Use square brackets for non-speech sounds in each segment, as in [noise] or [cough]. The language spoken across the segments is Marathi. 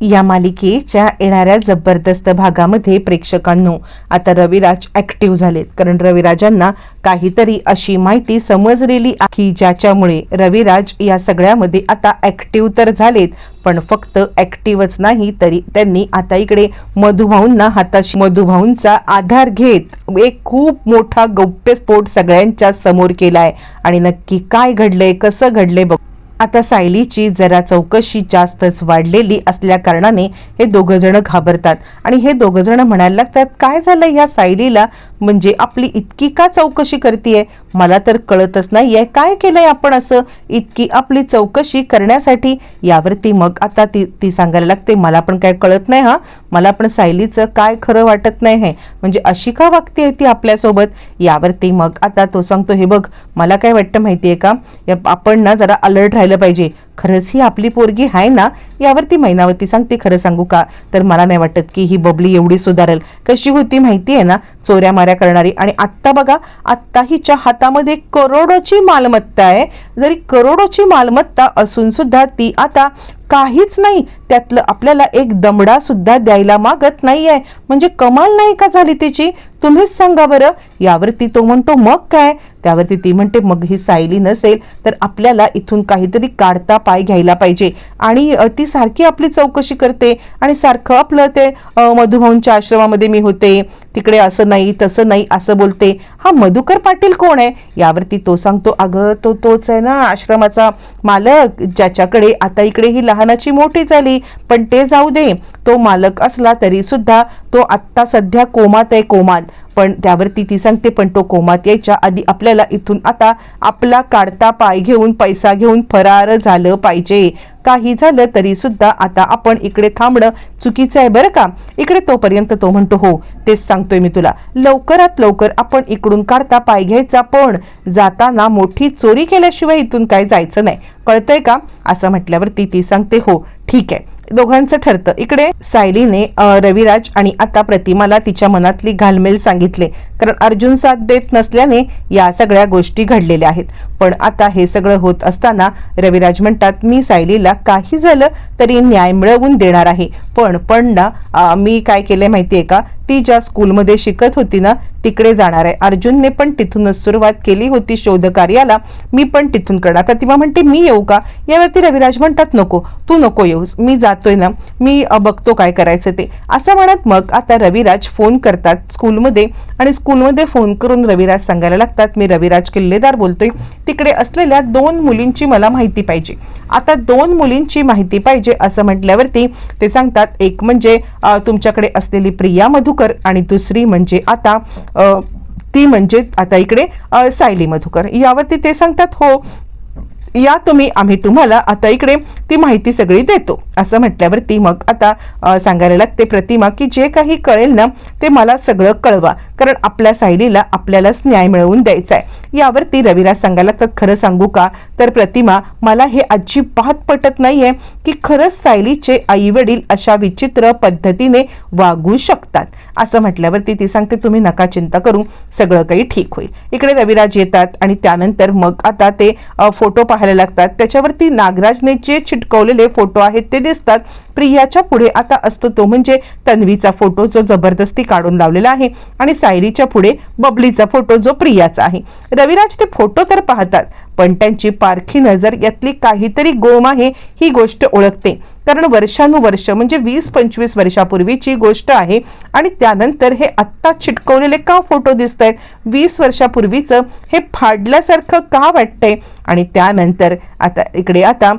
या मालिकेच्या येणाऱ्या जबरदस्त भागामध्ये प्रेक्षकांनो आता रविराज ऍक्टिव्ह झालेत. कारण रविराजांना काहीतरी अशी माहिती समजलेली आहे की ज्याच्यामुळे रविराज या सगळ्यामध्ये आता ऍक्टिव्ह तर झालेत पण फक्त ऍक्टिव्हच नाही तरी त्यांनी आता इकडे मधुभाऊंना हाताशी मधुभाऊंचा आधार घेत एक खूप मोठा गौप्यस्फोट सगळ्यांच्या समोर केलाय. आणि नक्की काय घडलंय कसं घडलंय बघ. आता सायलीची जरा चौकशी जास्तच वाढलेली असल्या कारणाने हे दोघं जण घाबरतात. आणि हे दोघं जण म्हणायला लागतात काय झालं ह्या सायलीला? म्हणजे आपली इतकी का चौकशी करते मला तर कळतच नाही आहे काय केलंय आपण असं? इतकी आपली चौकशी करण्यासाठी? यावरती मग आता ती ती सांगायला लागते मला पण काय कळत नाही हा. मला पण सायलीचं काय खरं वाटत नाही हे. म्हणजे अशी का वागते ती आपल्यासोबत? यावरती मग आता तो सांगतो हे बघ मला काय वाटतं माहिती आहे का? या- आपण ना जरा अलर्ट राहिलं पाहिजे. खरंच ही आपली पोरगी आहे ना यावरती मैनावती सांगते खरं सांगू का? तर मला नाही वाटत की ही बबली एवढी सुधारेल. कशी होती माहिती आहे ना चोऱ्या माऱ्या करणारी. आणि आत्ता बघा आत्ता हिच्या हातामध्ये करोडोची मालमत्ता आहे. जरी करोडोची मालमत्ता असून सुद्धा ती आता काहीच नाही. त्यातलं आपल्याला एक दमडा सुद्धा द्यायला मागत नाहीये. म्हणजे कमाल नाही का झाली तिची? तुम्हीच सांगा बरं यावरती तो म्हणतो मग काय? त्यावरती ती म्हणते मग ही सायली नसेल तर आपल्याला इथून काहीतरी काढता पाय घ्यायला पाहिजे. आणि ती सारखी आपली चौकशी करते आणि सारखं आपलं ते मधुभाऊंच्या आश्रमामध्ये मी होते तिकडे असं नाही तसं नाही असं बोलते. हा मधुकर पाटील कोण आहे? यावरती तो सांगतो अगं तो तोच आहे ना आश्रमाचा मालक ज्याच्याकडे आता इकडे ही लहानाची मोठी झाली पण ते जाऊ दे तो मालक असला तरी सुद्धा तो आत्ता सध्या कोमात आहे कोमात. पण त्यावरती ती सांगते पण तो कोमात यायच्या आधी आपल्याला इथून आता आपला काढता पाय घेऊन पैसा घेऊन फरार झालं पाहिजे. काही झालं तरी सुद्धा आता आपण इकडे थांबणं चुकीचं आहे बरं का? इकडे तोपर्यंत तो म्हणतो हो तेच सांगतोय मी तुला. लवकरात लवकर आपण इकडून काढता पाय घ्यायचा पण जाताना मोठी चोरी केल्याशिवाय इथून काय जायचं नाही. कळतंय का? असं म्हटल्यावरती ती सांगते हो ठीक आहे. दोघांचं ठरतं. इकडे सायलीने रविराज आणि आता प्रतिमाला तिच्या मनातली घालमेल सांगितले. कारण अर्जुन साथ देत नसल्याने या सगळ्या गोष्टी घडलेल्या आहेत. पण आता हे सगळं होत असताना रविराज म्हणतात मी सायलीला काही झालं तरी न्याय मिळवून देणार आहे. पण पण ना मी काय केलंय माहितीये का? ती ज्या स्कूलमध्ये शिकत होती ना तिकडे जाणार आहे. अर्जुनने पण तिथूनच सुरुवात केली होती शोध कार्याला मी पण तिथून करणार. प्रतिमा म्हणते मी येऊ का? यावरती रविराज म्हणतात नको तू नको येऊस. मी जातोय ना. मी बघतो काय करायचं ते. असं म्हणत मग आता रविराज फोन करतात स्कूलमध्ये आणि स्कूलमध्ये फोन करून रविराज सांगायला लागतात मी रविराज किल्लेदार बोलतोय. तिकडे असलेल्या दोन मुलींची मला माहिती पाहिजे. आता दोन मुलींची माहिती पाहिजे असं म्हटल्यावरती ते सांगतात एक म्हणजे तुमच्याकडे असलेली प्रिया मधुकर आणि दुसरी म्हणजे आता ती म्हणजे आता इकडे सायली मधुकर. यावरती ते सांगतात हो या तुम्ही आम्ही तुम्हाला आता इकडे ती माहिती सगळी देतो. असं म्हटल्यावरती मग आता सांगायला लागते प्रतिमा की जे काही कळेल ना ते मला सगळं कळवा. कारण आपल्या सायलीला आपल्यालाच न्याय मिळवून द्यायचा आहे. यावरती रविराज सांगायला लागतात खरं सांगू का? तर प्रतिमा मला हे अजिबात पटत नाहीये की खरंच सायलीचे आई वडील अशा विचित्र पद्धतीने वागू शकतात. असं म्हटल्यावरती ती सांगते तुम्ही नका चिंता करू. सगळं काही ठीक होईल. इकडे रविराज येतात आणि त्यानंतर मग आता ते फोटो फोटो पाहायला लागतात. त्याच्यावरती नागराजने जे चिटकवलेले फोटो आहेत ते दिसतात. प्रियाच्या पुढे आता असतो तो म्हणजे तन्वीचा फोटो जो जबरदस्ती काढून लावलेला आहे. आणि सायरीच्या पुढे बबलीचा फोटो जो प्रियाचा आहे. रविराज ते फोटो तर पाहतात पण त्यांची पारखी नजर यातली काहीतरी गोम आहे ही गोष्ट ओळखते. कारण वर्षानुवर्ष म्हणजे वीस पंचवीस वर्षापूर्वीची गोष्ट आहे आणि त्यानंतर हे आत्ता चिटकवलेले का फोटो दिसत आहेत वीस वर्षापूर्वीचं हे फाडल्यासारखं का वाटतंय? आणि त्यानंतर आता इकडे आता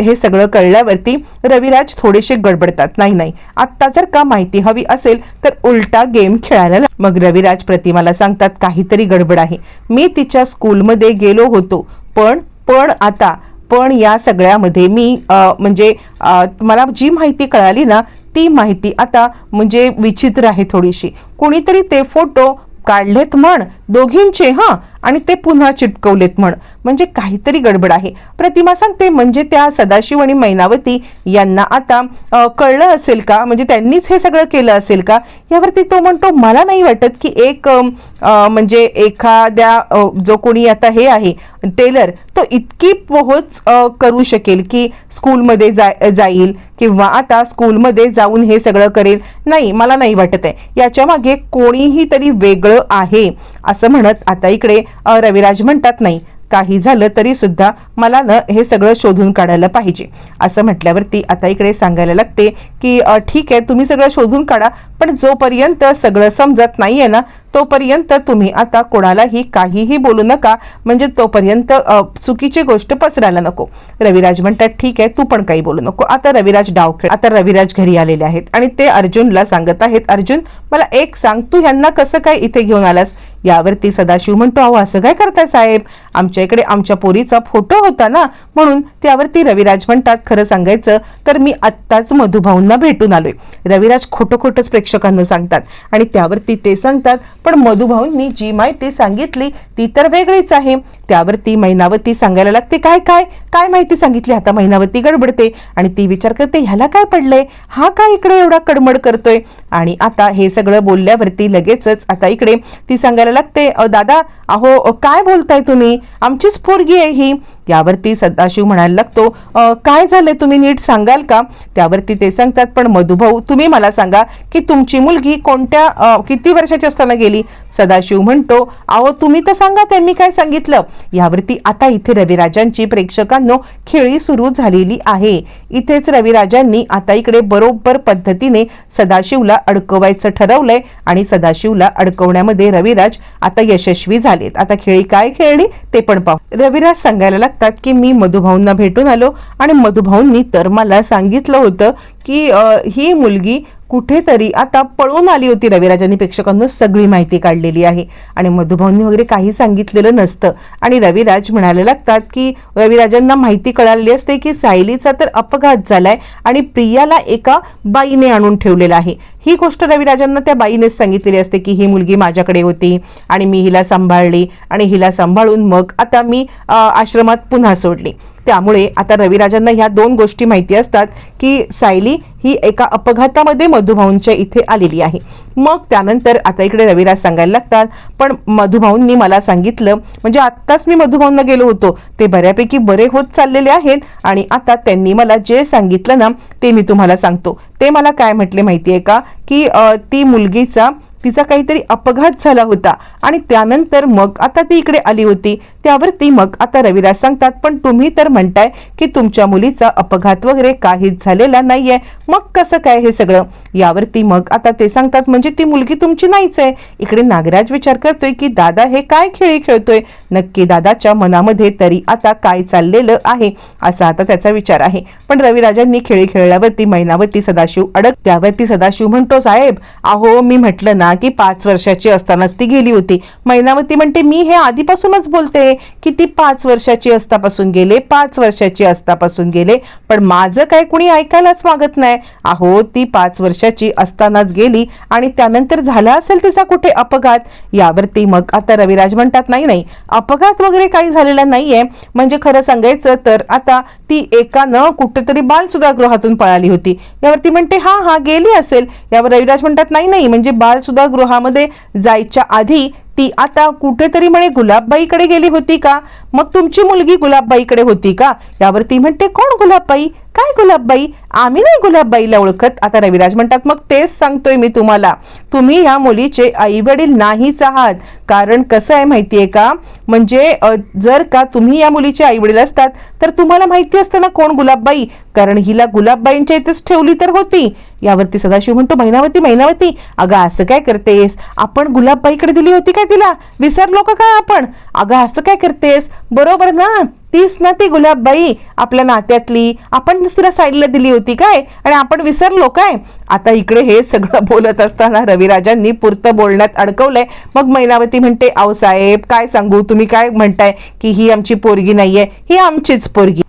हे सगळं कळल्यावरती रविराज थोडेसे गडबडतात. नाही नाही. आत्ता जर का माहिती हवी असेल तर उलटा गेम खेळायला मग रविराज प्रतिमाला सांगतात काहीतरी गडबड आहे. मी तिच्या स्कूलमध्ये गेलो होतो. पण पण आता पण या सगळ्यामध्ये मी म्हणजे मला जी माहिती कळाली ना ती माहिती आता म्हणजे विचित्र आहे थोडीशी. कोणीतरी ते फोटो काढलेत म्हण दोघींचे हां. आणि ते पुन्हा चिटकवलेत म्हण. म्हणजे काहीतरी गडबड आहे. प्रतिमा सांगते म्हणजे त्या सदाशिव आणि मैनावती यांना आता कळलं असेल का? म्हणजे त्यांनीच हे सगळं केलं असेल का? यावरती तो म्हणतो मला नाही वाटत की एक म्हणजे एखाद्या जो कोणी आता हे आहे टेलर तो इतकी पोहोच करू शकेल की स्कूलमध्ये जा जाईल किंवा आता स्कूलमध्ये जाऊन हे सगळं करेल. नाही मला नाही वाटत आहे. याच्या मागे कोणीही तरी वेगळं आहे. असं म्हणत आता इकडे रविराज म्हणतात नाही. काही झालं तरी सुद्धा मला ना हे सगळं शोधून काढायला पाहिजे. असं म्हटल्यावरती आता इकडे सांगायला लागते की ठीक आहे तुम्ही सगळं शोधून काढा पण जोपर्यंत सगळं समजत नाही आहे ना तोपर्यंत तुम्ही आता कोणालाही काहीही बोलू नका. म्हणजे तोपर्यंत चुकीची गोष्ट पसरायला नको. रविराज म्हणतात ठीक आहे तू पण काही बोलू नको. आता रविराज डावखेळ आता रविराज घरी आलेले आहेत आणि ते अर्जुनला सांगत आहेत अर्जुन मला एक सांग तू ह्यांना कसं काय इथे घेऊन आलास? यावरती सदाशिव म्हणतो अहो असं काय करताय साहेब? आमच्या इकडे आमच्या पोरीचा फोटो होता ना म्हणून त्यावरती रविराज म्हणतात खरं सांगायचं तर मी आत्ताच मधुभाऊंना भेटून आलोय. रविराज खोटं खोटंच प्रेक्षकांना सांगतात आणि त्यावरती ते सांगतात पण मधुभाऊंनी जी माहिती सांगितली ती तर वेगळीच आहे. त्यावरती महिनावती सांगायला लागते. काय काय? काय माहिती सांगितली? आता महिनावती गडबडते. आणि ती विचार करते ह्याला काय पडलंय? हा काय इकडे एवढा कडमड करतोय? आणि आता हे सगळं बोलल्यावरती लगेचच आता इकडे ती सांगायला लागते दादा अहो काय बोलताय तुम्ही? आमचीच पोरगी आहे ही. यावरती सदाशिव म्हणायला लागतो काय झालंय? तुम्ही नीट सांगाल का? त्यावरती ते सांगतात पण मधुभाऊ तुम्ही मला सांगा की तुमची मुलगी कोणत्या किती वर्षाची असताना गेली? सदाशिव म्हणतो अहो तुम्ही तर सांगा त्यांनी काय सांगितलं? यावरती आता इथे रविराजांची प्रेक्षकांनो खेळी सुरू झालेली आहे. इथेच रविराजांनी आता इकडे बरोबर पद्धतीने सदाशिवला अडकवायचं ठरवलंय आणि सदाशिवला अडकवण्यामध्ये रविराज आता यशस्वी झालेत. आता खेळी काय खेळली ते पण पाहू. रविराज सांगायला लागतात की मी मधुभाऊंना भेटून आलो आणि मधुभाऊंनी तर मला सांगितलं होतं की ही मुलगी कुठेतरी आता पळून आली होती रविराजांनी प्रेक्षकांना सगळी माहिती काढलेली आहे. आणि मधुभाऊंनी वगैरे काही सांगितलेलं नसतं. आणि रविराज म्हणायला लागतात की रविराजांना माहिती कळालेली असते की सायलीचा तर अपघात झालाय आणि प्रियाला एका बाईने आणून ठेवलेला आहे. ही गोष्ट रविराजांना त्या बाईनेच सांगितलेली असते की ही मुलगी माझ्याकडे होती आणि मी हिला सांभाळली आणि हिला सांभाळून मग आता मी आश्रमात पुन्हा सोडली. त्यामुळे आता रविराजांना ह्या दोन गोष्टी माहिती असतात की सायली ही एका अपघातामध्ये मधुभाऊंच्या इथे आलेली आहे. मग त्यानंतर आता इकडे रविराज सांगायला लागतात पण मधुभाऊंनी मला सांगितलं म्हणजे आत्ताच मी मधुभाऊंना गेलो होतो. ते बऱ्यापैकी बरे होत चाललेले आहेत आणि आता त्यांनी मला जे सांगितलं ना ते मी तुम्हाला सांगतो. ते मला काय म्हटले माहिती आहे का की ती मुलगीचा तिचा काहीतरी अपघात झाला होता. आणि त्यानंतर मग आता ती इकडे आली होती. त्यावरती मग आता रवीला सांगतात पण तुम्ही तर म्हणताय की तुमच्या मुलीचा अपघात वगैरे काहीच झालेला नाहीये. मग कसं काय हे सगळं? यावरती मग आता ते सांगतात म्हणजे ती मुलगी तुमची नाहीच आहे. इकडे नागराज विचार करतोय की दादा हे काय खेळी खेळतोय? नक्की दादाच्या मनामध्ये तरी आता काय चाललेलं आहे? असा आता त्याचा विचार आहे. पण रविराजांनी खेळी खेळल्यावरती मैनावती सदाशिव अडक त्यावरती सदाशिव म्हणतो साहेब अहो मी म्हटलं ना की पाच वर्षाची असतानाच ती गेली होती. मैनावती म्हणते मी हे आधीपासूनच बोलते की ती पाच वर्षाची असतापासून गेले पाच वर्षाची असतापासून गेले पण माझं काय कुणी ऐकायलाच मागत नाही. अहो ती पाच वर्षाची असतानाच गेली आणि त्यानंतर झाला असेल तिचा कुठे अपघात? यावरती मग आता रविराज म्हणतात नाही नाही अपघात वगैरे काही झालेला नाहीये. म्हणजे खरं सांगायचं तर आता ती एकानं कुठेतरी बाल गृहातून पळाली होती. यावरती म्हणते हा हा गेली असेल. यावर रविराज म्हणतात नाही नाही म्हणजे बाल गृहामध्ये जायच्या आधी ती आता कुठेतरी म्हणे गुलाबबाईकडे गेली होती का? मग तुमची मुलगी गुलाबबाईकडे होती का? यावर ती म्हणते कोण गुलाबबाई? काय गुलाबबाई? आम्ही नाही गुलाबबाईला ओळखत. आता रविराज म्हणतात मग तेच सांगतोय मी तुम्हाला. तुम्ही ह्या मुलीचे आई वडील नाहीच आहात. कारण कसं आहे माहिती आहे का? म्हणजे जर का तुम्ही या मुलीचे आई वडील असतात तर तुम्हाला माहिती असतं ना कोण गुलाबबाई? कारण हिला गुलाबबाईंच्या इथेच ठेवली तर होती. यावरती सदाशिव म्हणतो महिनावती महिनावती. अगं असं काय करतेस? आपण गुलाबबाईकडे दिली होती काय तिला? विसरलो का काय आपण? अगं असं काय करतेस? बरोबर ना? तीच ना ती गुलाबबाई आपल्या नात्यातली. आपण दुसऱ्या साईडला दिली होती काय? आणि आपण विसरलो काय? आता इकडे हे सगळं [laughs] बोलत असताना रविराजांनी पुरतं बोलण्यात अडकवलंय. मग मैनावती म्हणते आऊसाहेब साहेब काय सांगू? तुम्ही काय म्हणताय की ही आमची पोरगी नाहीये? ही आमचीच पोरगी.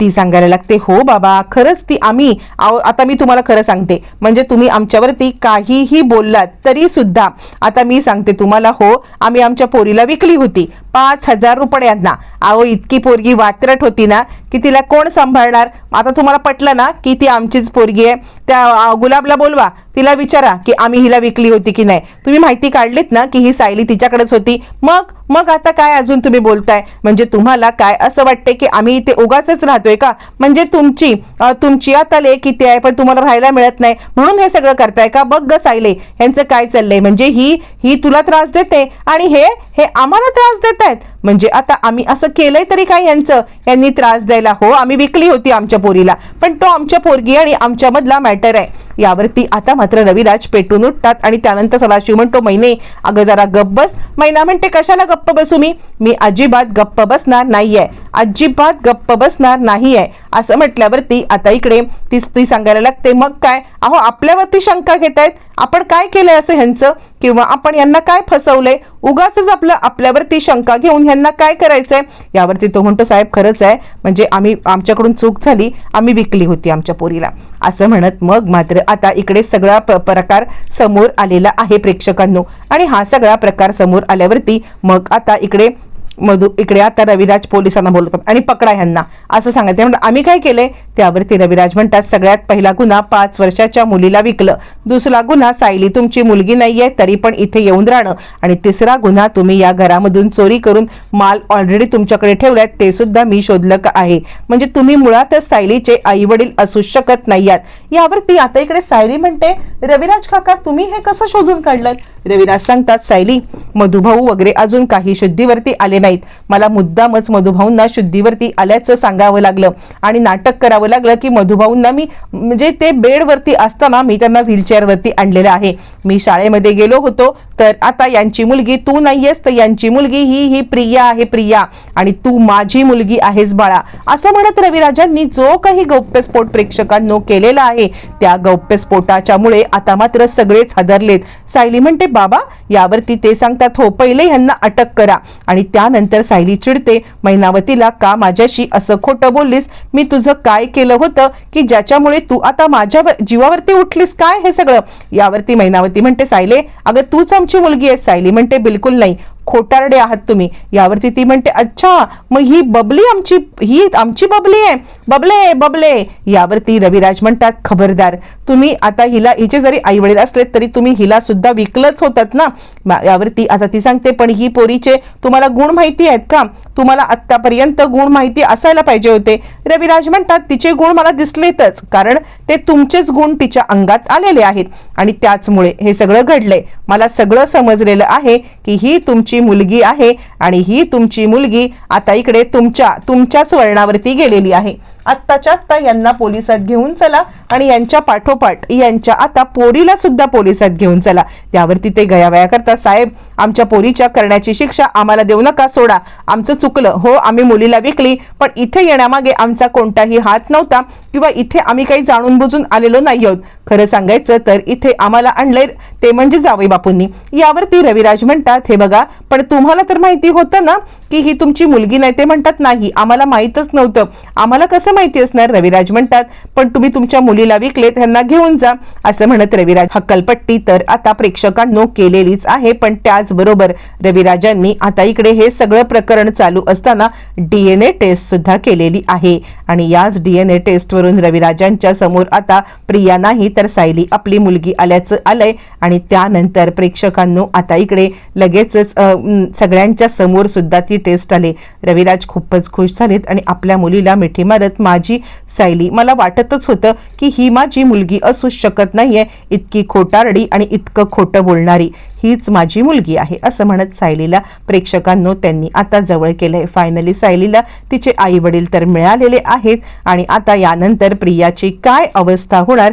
ती सांगायला लागते हो बाबा खरंच ती आम्ही. आव- आता मी तुम्हाला खरं सांगते. म्हणजे तुम्ही आमच्यावरती काहीही बोललात तरी सुद्धा आता मी सांगते तुम्हाला हो आम्ही आमच्या पोरीला विकली होती. पाच हजार रुपयांना. अहो इतकी पोरगी वात्रट होती ना की तिला कोण सांभाळणार? आता तुम्हाला पटलं ना की ती आमचीच पोरगी आहे. त्या गुलाबला बोलवा. तिला विचारा की आम्ही हिला विकली होती की नाही. तुम्ही माहिती काढलीत ना की ही सायली तिच्याकडेच होती. मग मग आता काय अजून तुम्ही बोलताय? म्हणजे तुम्हाला काय असं वाटते की आम्ही इथे उगाच राहतोय का? म्हणजे तुमची तुमची आता लेख किती आहे पण तुम्हाला राहायला मिळत नाही. म्हणून हे सगळं करताय का? बघ ग सायले यांचं काय चाललंय? म्हणजे ही ही तुला त्रास देते आणि हे हे आम्हाला त्रास देत आहेत. म्हणजे आता आम्ही असं केलंय तरी काय यांचं? यांनी त्रास द्यायला हो आम्ही विकली होती आमच्या पोरीला. पण तो आमच्या पोरगी आणि आमच्यामधला मॅटर आहे. यावरती आता मात्र रविराज पेटून उठतात आणि त्यानंतर सदाशिव म्हणतो महिने अगं जरा गप्प बस. महिना म्हणते कशाला गप्प बसू मी? मी अजिबात गप्प बसणार नाहीये. अजिबात गप्प बसणार नाहीये. असं म्हटल्यावरती आता इकडे ती ती सांगायला लागते मग काय? अहो आपल्यावरती शंका घेत आहेत आपण काय केलंय असं ह्यांचं? किंवा आपण यांना काय फसवलंय? उगाच आपलं आपल्यावरती शंका घेऊन ह्यांना काय करायचंय? यावरती तो म्हणतो साहेब खरंच आहे. म्हणजे आम्ही आमच्याकडून चूक झाली. आम्ही विकली होती आमच्या पोरीला. असं म्हणत मग मात्र आता इकडे सगळा प- प्रकार समोर आलेला आहे प्रेक्षकांनो. आणि हा सगळा प्रकार समोर आल्यावरती मग आता इकडे मधु इकडे आता रविराज पोलिसांना बोलतात आणि पकडा ह्यांना. असं सांगायचं. म्हणजे आम्ही काय केले? त्यावरती रविराज म्हणतात सगळ्यात पहिला गुन्हा पाच वर्षाच्या मुलीला विकलं. दुसरा गुन्हा सायली तुमची मुलगी नाहीये तरी पण इथे येऊन राहणं. आणि तिसरा गुन्हा तुम्ही या घरामधून चोरी करून माल ऑलरेडी तुमच्याकडे ठेवलाय ते सुद्धा मी शोधलं का आहे. म्हणजे तुम्ही मुळातच सायलीचे आई वडील असू शकत नाहीयात. यावरती आता इकडे सायली म्हणते रविराज काका तुम्ही हे कसं शोधून काढलं रविराज सांगतात सायली मधुभाऊ वगैरे अजून काही शुद्धीवरती आले नाहीत. मला मुद्दामच मधुभाऊंना शुद्धीवरती आल्याचं सांगावं लागलं आणि नाटक करावं लागलं की मधुभाऊंना मी म्हणजे ते बेडवरती असताना मी त्यांना व्हीलचेअरवरती आणलेलं आहे. मी शाळेमध्ये गेलो होतो तर आता यांची मुलगी तू नाहीयेस तर यांची मुलगी ही ही प्रिया आहे प्रिया. आणि तू माझी मुलगी आहेस बाळा. असं म्हणत रविराजांनी जो काही गौप्यस्फोट प्रेक्षकांनो केलेला आहे त्या गौप्यस्फोटाच्यामुळे आता मात्र सगळेच हादरलेत. सायली म्हणते बाबा यावरती ते सांगतात हो पहिले ह्यांना अटक करा. आणि त्यानंतर सायली चिडते मैनावतीला का माझ्याशी असं खोटं बोललीस? मी तुझं काय केलं होतं? की ज्याच्यामुळे तू आता माझ्या जीवावरती उठलीस? काय हे सगळं? यावरती मैनावती म्हणते सायले अगं तूच आमची मुलगी आहे सायली म्हणते बिलकुल नाही. खोटारडे आहात तुम्ही. यावरती ती म्हणते अच्छा मग ही बबली आमची ही आमची बबली आहे. बबले बबले. यावरती रविराज म्हणतात खबरदार तुम्ही आता हिला हिचे जरी आई वडील असले तरी तुम्ही हिला सुद्धा विकलच होतात ना? यावरती आता ती सांगते पण ही पोरीचे तुम्हाला गुण माहिती आहेत का? तुम्हाला आत्तापर्यंत गुण माहिती असायला पाहिजे होते. रविराज म्हणतात तिचे गुण मला दिसलेतच कारण ते तुमचेच गुण तिच्या अंगात आलेले आहेत. आणि त्याचमुळे हे सगळं घडलंय. मला सगळं समजलेलं आहे की ही तुमची मुलगी आहे आणि ही तुमची मुलगी आता इकडे तुमच्या तुमच्याच वळणावरती गेलेली आहे. आत्ताच्या आत्ता यांना पोलिसात घेऊन चला आणि यांच्या पाठोपाठ यांच्या आता पोरीला सुद्धा पोलिसात घेऊन चला. त्यावरती ते गयावया करतात. साहेब आमच्या पोरीच्या करण्याची शिक्षा आम्हाला देऊ नका सोडा. आमचं चुकलं. हो आम्ही मुलीला विकली पण इथे येण्यामागे आमचा कोणताही हात नव्हता किंवा इथे आम्ही काही जाणून बुजून आलेलो नाही आहोत. खरं सांगायचं तर इथे आम्हाला आणलंय ते म्हणजे जावई बापूंनी. यावरती रविराज म्हणतात हे बघा पण तुम्हाला तर माहिती होतं ना की ही तुमची मुलगी नाही ते म्हणतात नाही. आम्हाला माहीतच नव्हतं. आम्हाला कसं माहिती असणार? रविराज म्हणतात पण तुम्ही तुमच्या मुलीला विकले त्यांना घेऊन जा. असं म्हणत रविराज हक्कलपट्टी तर आता प्रेक्षकांनो केलेलीच आहे पण त्याचबरोबर रविराजांनी आता इकडे हे सगळं प्रकरण चालू असताना डीएनए टेस्ट सुद्धा केलेली आहे. आणि याच डीएनए टेस्टवरून रविराजांच्या समोर आता प्रिया नाही तर सायली आपली मुलगी आल्याचं आलंय आणि आणि त्यानंतर प्रेक्षकांनो आता इकडे लगेचच सगळ्यांच्या समोर सुद्धा ती टेस्ट आली. रविराज खूपच खुश झालेत आणि आपल्या मुलीला मिठी मारत माझी सायली. मला वाटतच होतं की ही माझी मुलगी असूच शकत नाहीये इतकी खोटारडी आणि इतकं खोटं बोलणारी. हीच माझी मुलगी आहे असं म्हणत सायलीला प्रेक्षकांनो त्यांनी आता जवळ केलंय. फायनली सायलीला तिचे आई वडील तर मिळालेले आहेत आणि आता यानंतर प्रियाची काय अवस्था होणार